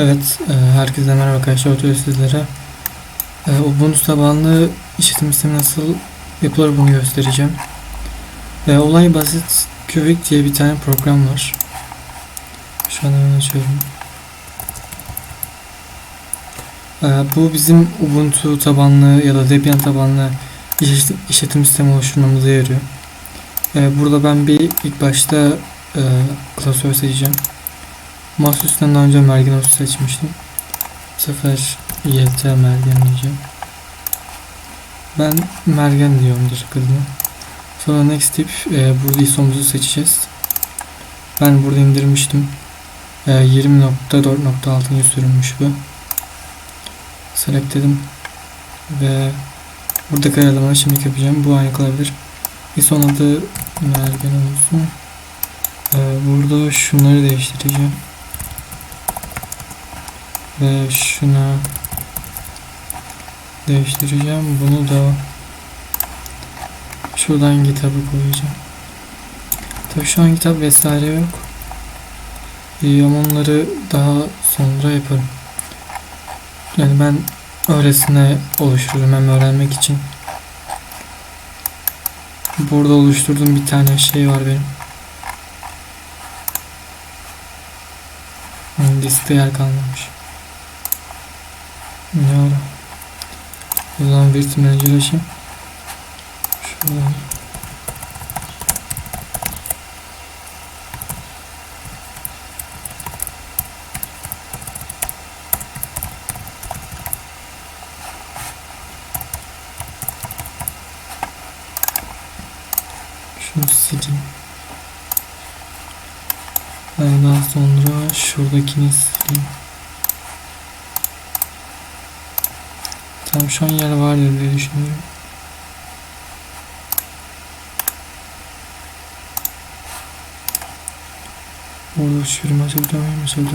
Evet, e, herkese merhaba arkadaşlar. Oturuyor sizlere. E, Ubuntu tabanlı işletim sistemi nasıl yapılır bunu göstereceğim. E, olay basit. Qvik diye bir tane program var. Şu an hemen açıyorum. Bu bizim Ubuntu tabanlı ya da Debian tabanlı işletim, sistemi oluşturmamıza yarıyor. Burada ben bir ilk başta klasör seçeceğim. Masa üstünden daha önce Mergenos'u seçmiştim. Bu sefer YT Mergen diyeceğim. Ben Mergen diyorum direkt adına. Sonra Next Tip e, burada ISO'muzu seçeceğiz. Ben burada indirmiştim. E, 20.4.6'ya sürülmüş bu. Select dedim. Ve burada ayarlamaları şimdi yapacağım. Bu aynı kalabilir. ISO'nun adı Mergen olsun. E, burada şunları değiştireceğim. Ve şuna değiştireceğim. Bunu da şuradan kitabı koyacağım. Tabii şu an kitap vesaire yok. Ama onları daha sonra yaparım. Yani ben öylesine oluştururum hem öğrenmek için. Burada oluşturduğum bir tane şey var benim. Hmm, Diskte yer kalmamış. Ne ara? O zaman bir manager açayım. Şuradan. Şunu sileyim. Daha sonra şuradakini sileyim. Tam şu an yer vardır diye düşünüyorum. Orada uçuyorum açıldı mı açıldı.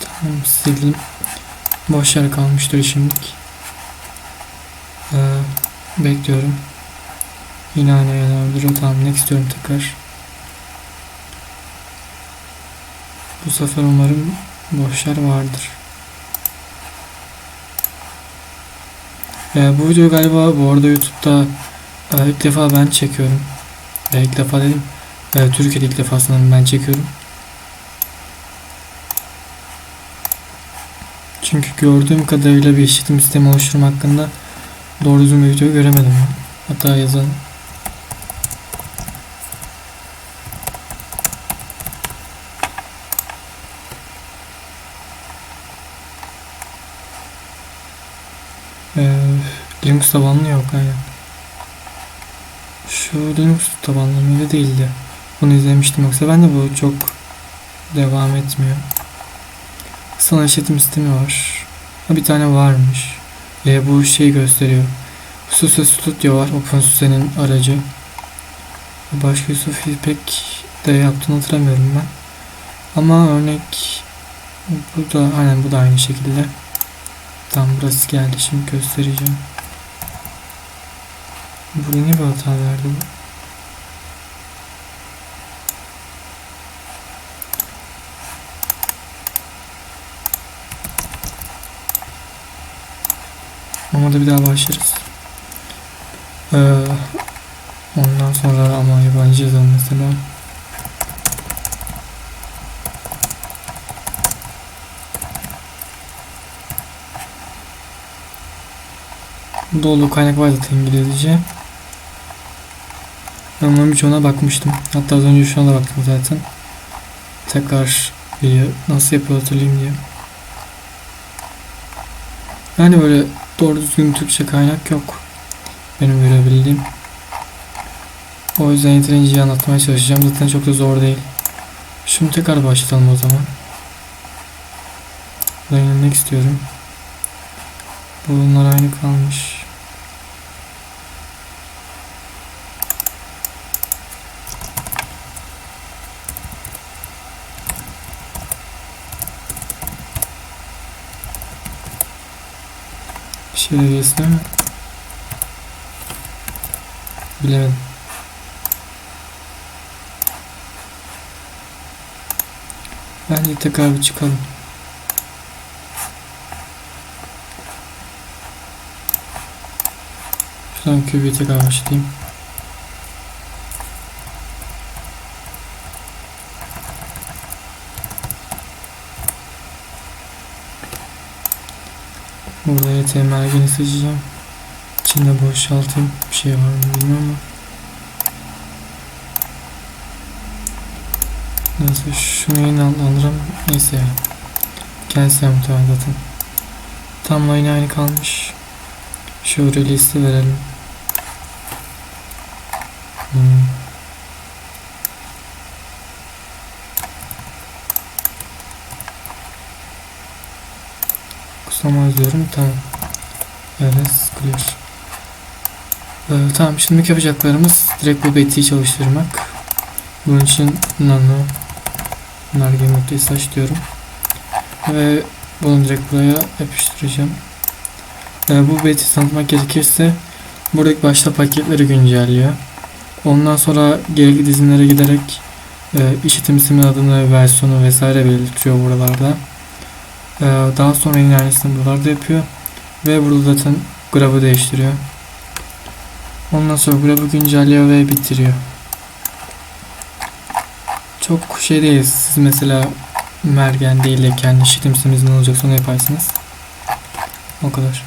Tamam sildim. Boş yer kalmıştır şimdilik. Bekliyorum. Yine aynı yerler duruyor. Tamam next istiyorum tekrar. Bu sefer umarım boş vardır. Ee, bu videoyu galiba bu arada YouTube'da e, ilk defa ben çekiyorum. E, ilk defa dedim. E, Türkiye'de ilk defa sanırım ben çekiyorum. Çünkü gördüğüm kadarıyla bir işletim sistemi oluşturma hakkında doğru düzgün bir video göremedim ben. Hatta yazalım. Ee, Linux tabanlı yok aynen. Şu Linux tabanlı mıydı değildi. Bunu izlemiştim yoksa ben de bu çok devam etmiyor. Sana işletim sistemi var. Bir tane varmış. E, bu şey gösteriyor. SUSE Studio var. OpenSUSE'nin aracı. Başka Yusuf pek de yaptığını hatırlamıyorum ben. Ama örnek bu da aynen bu da aynı şekilde. Tam burası geldi şimdi göstereceğim. Burada niye bir hata verdi bu? Ama da bir daha başlarız. Ee, ondan sonra ama yabancı yazalım mesela. Dolu kaynak var zaten İngilizce. Ben onların birçoğuna bakmıştım. Hatta az önce şu anda baktım zaten. Tekrar bir nasıl yapıyor hatırlayayım diye. Yani böyle doğru düzgün Türkçe kaynak yok. Benim görebildiğim. O yüzden yeterince anlatmaya çalışacağım. Zaten çok da zor değil. Şunu tekrar başlatalım o zaman. Yenilemek istiyorum. Bunlar aynı kalmış. Seviyesi değil mi? Bilemedim. Bence tekrar bir çıkalım. Şuradan kübüyü tekrar başlayayım. Burada HTML yeni seçeceğim. İçinde boşaltayım. Bir şey var mı bilmiyorum ama. Neyse şunu al alırım. Neyse ya. Kendisi muhtemelen zaten. Timeline aynı kalmış. Şu release'i verelim. Hmm. Kusamaz diyorum. Tamam. Evet, clear. Ee, tamam, şimdi yapacaklarımız direkt bu betiyi çalıştırmak. Bunun için nano nargile.sh diyorum. Ve bunu direkt buraya yapıştıracağım. Ee, bu beti tanıtmak gerekirse buradaki başta paketleri güncelliyor. Ondan sonra gerekli dizinlere giderek e, işletim isminin adını, versiyonu vesaire belirtiyor buralarda. Ee, daha sonra aynısını buralarda yapıyor. Ve burada zaten grabı değiştiriyor. Ondan sonra grabı güncelliyor ve bitiriyor. Çok şey değil. Siz mesela mergen değil de kendi sisteminizin ne olacaksa onu yaparsınız. O kadar.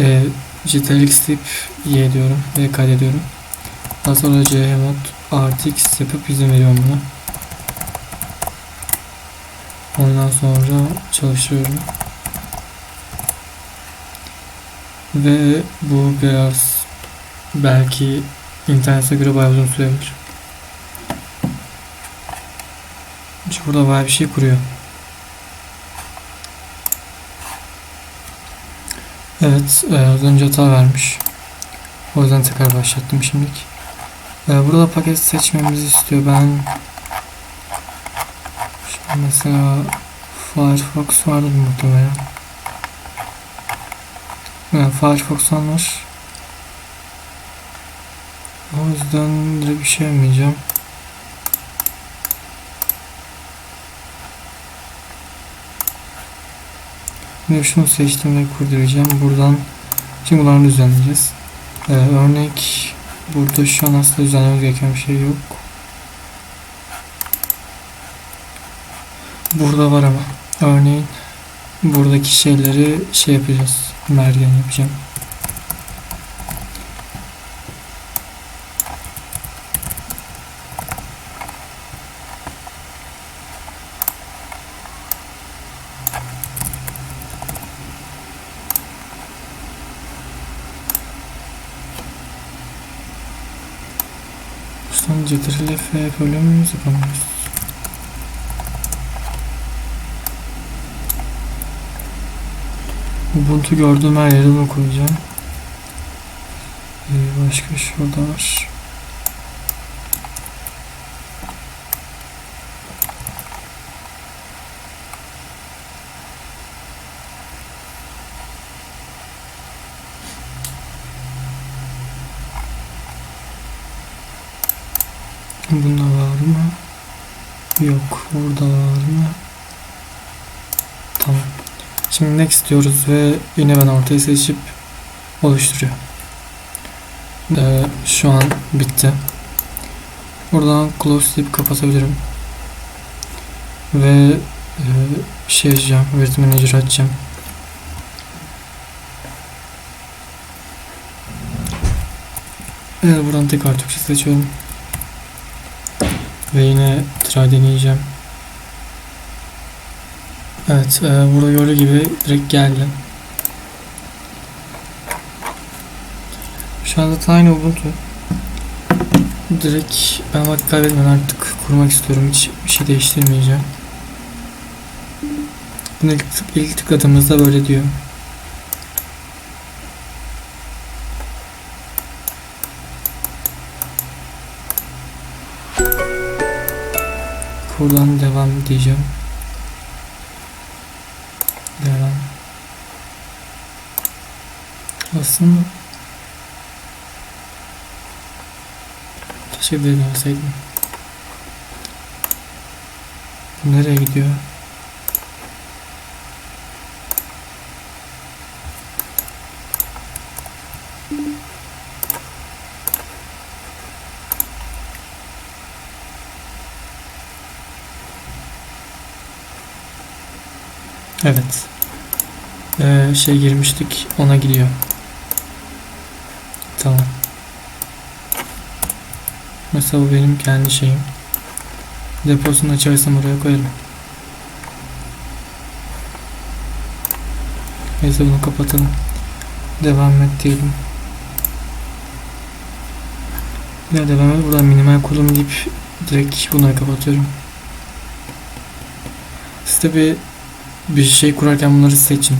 Ee, Jitalix tip Y diyorum ve kaydediyorum. Daha sonra chmod artı x yapıp izin veriyorum buna. Ondan sonra çalışıyorum. Ve bu biraz belki internete göre bayağı uzun sürebilir. Çünkü burada bayağı bir şey kuruyor. Evet, e, az önce hata vermiş. O yüzden tekrar başlattım şimdilik. E, burada paket seçmemizi istiyor. Ben Şimdi mesela Firefox vardı muhtemelen. Yani Firefox'tan var. Yüzden direkt bir şey yapmayacağım. Şimdi şunu seçtim ve kurduracağım. Buradan şimdi bunları düzenleyeceğiz. Ee, örnek burada şu an aslında düzenlememiz gereken bir şey yok. Burada var ama. Örneğin buradaki şeyleri şey yapacağız. Mergen yapacağım. Ctrl F muyuz? Yapamıyoruz. Ubuntu gördüğüm her yere bunu koyacağım. Ee, başka şurada var. Bunda var mı? Yok. Burada var mı? Tamam. Şimdi next diyoruz ve yine ben ortayı seçip oluşturuyor. Ee, şu an bitti. Buradan close deyip kapatabilirim. Ve e, şey açacağım. Word Manager açacağım. Evet buradan tekrar Türkçe seçiyorum. Ve yine try deneyeceğim. Evet, e, burada gördüğü gibi direkt geldi. Şu anda aynı Ubuntu. Direkt ben vakit kaybetmeden artık kurmak istiyorum. Hiç bir şey değiştirmeyeceğim. Bunu ilk, ilk tıkladığımızda böyle diyor. Buradan devam diyeceğim. Devam. Aslında keşke. Bu nereye gidiyor? Evet. Ee, şey girmiştik ona gidiyor. Tamam. Mesela bu benim kendi şeyim. Deposunu açarsam oraya koyarım. Neyse bunu kapatalım. Devam et diyelim. Ya devam et. Buradan minimal kurulum deyip direkt bunları kapatıyorum. Siz tabi bir şey kurarken bunları seçin.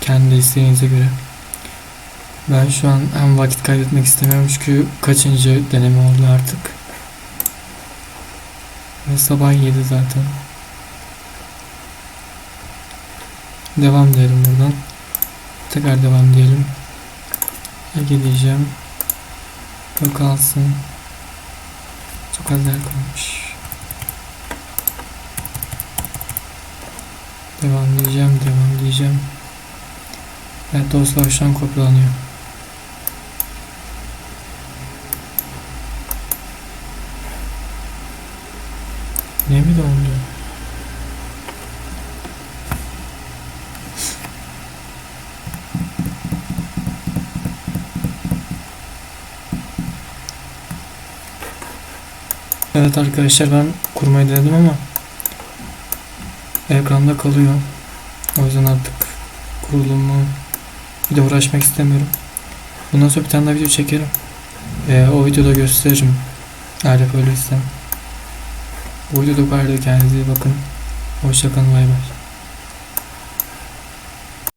Kendi isteğinize göre. Ben şu an hem vakit kaybetmek istemiyorum çünkü kaçıncı deneme oldu artık. Ve sabah 7 zaten. Devam diyelim buradan. Tekrar devam diyelim. Ege diyeceğim. Bu kalsın. Çok az yer kalmış. Devam diyeceğim, devam diyeceğim. Evet dostlar şu an kopyalanıyor. Ne mi dondu? Evet arkadaşlar ben kurmayı denedim ama ekranda kalıyor. O yüzden artık kurulumu bir de uğraşmak istemiyorum. Bundan sonra bir tane daha video çekerim. Ee, o videoda gösteririm. Eğer yapabilirsem. Bu videoda bu kadar. Kendinize iyi bakın. Hoşçakalın. Bay bay.